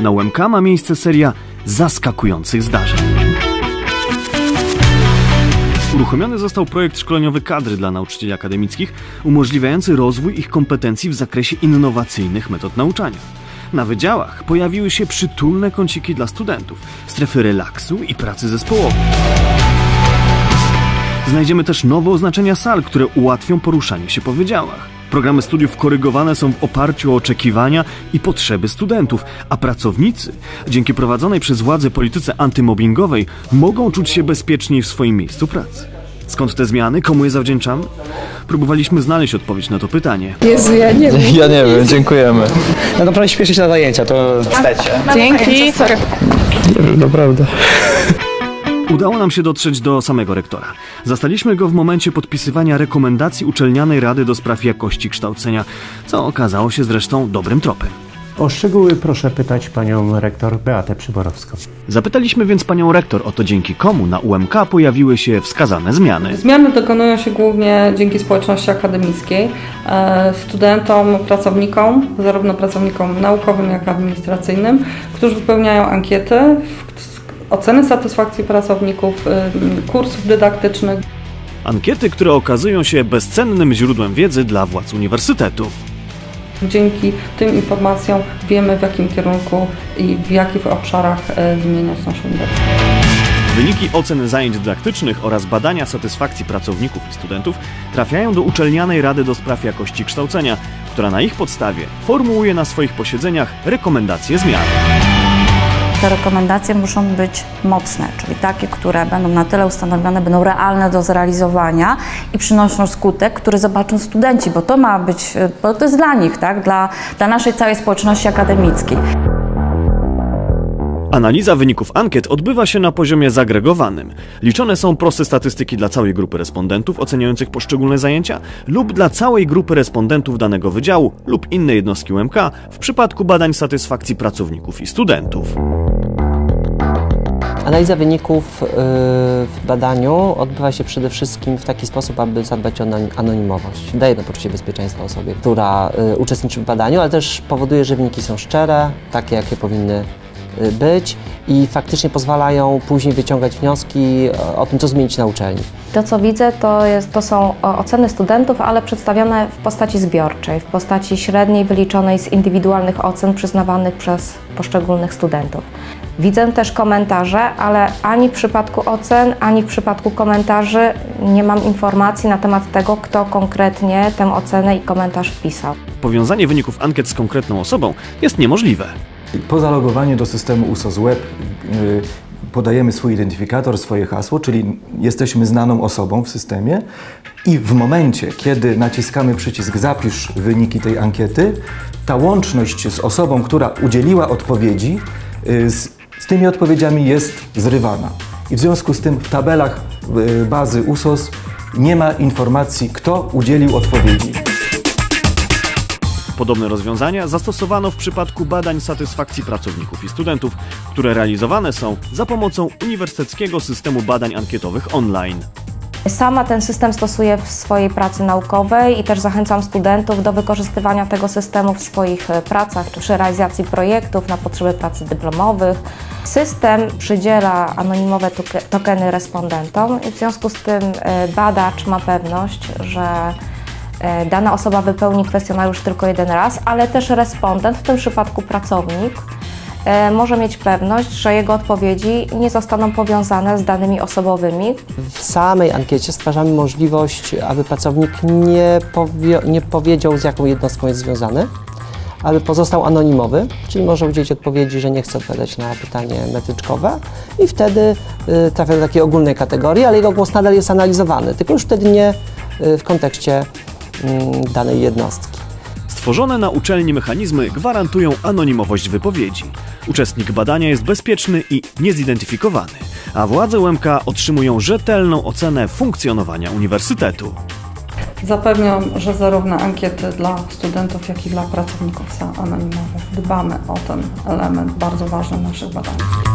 Na UMK ma miejsce seria zaskakujących zdarzeń. Uruchomiony został projekt szkoleniowy kadry dla nauczycieli akademickich, umożliwiający rozwój ich kompetencji w zakresie innowacyjnych metod nauczania. Na wydziałach pojawiły się przytulne kąciki dla studentów, strefy relaksu i pracy zespołowej. Znajdziemy też nowe oznaczenia sal, które ułatwią poruszanie się po wydziałach. Programy studiów korygowane są w oparciu o oczekiwania i potrzeby studentów, a pracownicy, dzięki prowadzonej przez władze polityce antymobbingowej, mogą czuć się bezpieczniej w swoim miejscu pracy. Skąd te zmiany? Komu je zawdzięczamy? Próbowaliśmy znaleźć odpowiedź na to pytanie. Jezu, ja nie wiem. Ja nie wiem, dziękujemy. No naprawdę śpieszy się na zajęcia, to wstecie. Dzięki. Sorry. Nie wiem, naprawdę. Udało nam się dotrzeć do samego rektora. Zastaliśmy go w momencie podpisywania rekomendacji Uczelnianej Rady do Spraw Jakości Kształcenia, co okazało się zresztą dobrym tropem. O szczegóły proszę pytać panią rektor Beatę Przyborowską. Zapytaliśmy więc panią rektor o to dzięki komu na UMK pojawiły się wskazane zmiany. Zmiany dokonują się głównie dzięki społeczności akademickiej, e, studentom, pracownikom, zarówno pracownikom naukowym, jak i administracyjnym, którzy wypełniają ankiety, w- oceny satysfakcji pracowników, e, kursów dydaktycznych. Ankiety, które okazują się bezcennym źródłem wiedzy dla władz uniwersytetu. Dzięki tym informacjom wiemy, w jakim kierunku i w jakich obszarach zmieniać nasz uniwersytet. Wyniki ocen zajęć dydaktycznych oraz badania satysfakcji pracowników i studentów trafiają do Uczelnianej Rady do Spraw Jakości Kształcenia, która na ich podstawie formułuje na swoich posiedzeniach rekomendacje zmian. Te rekomendacje muszą być mocne, czyli takie, które będą na tyle ustanowione, będą realne do zrealizowania i przynoszą skutek, który zobaczą studenci, bo to ma być, bo to jest dla nich, tak? dla, dla naszej całej społeczności akademickiej. Analiza wyników ankiet odbywa się na poziomie zagregowanym. Liczone są proste statystyki dla całej grupy respondentów oceniających poszczególne zajęcia lub dla całej grupy respondentów danego wydziału lub innej jednostki UMK w przypadku badań satysfakcji pracowników i studentów. Analiza wyników y, w badaniu odbywa się przede wszystkim w taki sposób, aby zadbać o anon- anonimowość. Daje to poczucie bezpieczeństwa osobie, która y, uczestniczy w badaniu, ale też powoduje, że wyniki są szczere, takie jakie powinny y, być i faktycznie pozwalają później wyciągać wnioski o tym, co zmienić na uczelni. To, co widzę, to, jest, to są oceny studentów, ale przedstawione w postaci zbiorczej, w postaci średniej wyliczonej z indywidualnych ocen przyznawanych przez poszczególnych studentów. Widzę też komentarze, ale ani w przypadku ocen, ani w przypadku komentarzy nie mam informacji na temat tego, kto konkretnie tę ocenę i komentarz wpisał. Powiązanie wyników ankiet z konkretną osobą jest niemożliwe. Po zalogowaniu do systemu USOS Web y, podajemy swój identyfikator, swoje hasło, czyli jesteśmy znaną osobą w systemie i w momencie, kiedy naciskamy przycisk zapisz wyniki tej ankiety, ta łączność z osobą, która udzieliła odpowiedzi, y, z, z tymi odpowiedziami jest zrywana. I w związku z tym w tabelach y, bazy USOS nie ma informacji, kto udzielił odpowiedzi. Podobne rozwiązania zastosowano w przypadku badań satysfakcji pracowników i studentów, które realizowane są za pomocą Uniwersyteckiego Systemu Badań Ankietowych online. Sama ten system stosuję w swojej pracy naukowej i też zachęcam studentów do wykorzystywania tego systemu w swoich e, pracach czy przy realizacji projektów na potrzeby pracy dyplomowych. System przydziela anonimowe toke- tokeny respondentom i w związku z tym e, badacz ma pewność, że dana osoba wypełni kwestionariusz tylko jeden raz, ale też respondent, w tym przypadku pracownik, e, może mieć pewność, że jego odpowiedzi nie zostaną powiązane z danymi osobowymi, W samej ankiecie stwarzamy możliwość, aby pracownik nie, nie powiedział, z jaką jednostką jest związany, ale pozostał anonimowy, czyli może udzielić odpowiedzi, że nie chce odpowiadać na pytanie metyczkowe i wtedy y, trafia do takiej ogólnej kategorii, ale jego głos nadal jest analizowany, tylko już wtedy nie y, w kontekście danej jednostki. Stworzone na uczelni mechanizmy gwarantują anonimowość wypowiedzi. Uczestnik badania jest bezpieczny i niezidentyfikowany, a władze UMK otrzymują rzetelną ocenę funkcjonowania uniwersytetu. Zapewniam, że zarówno ankiety dla studentów, jak i dla pracowników są anonimowe. Dbamy o ten element bardzo ważny naszych badaniach.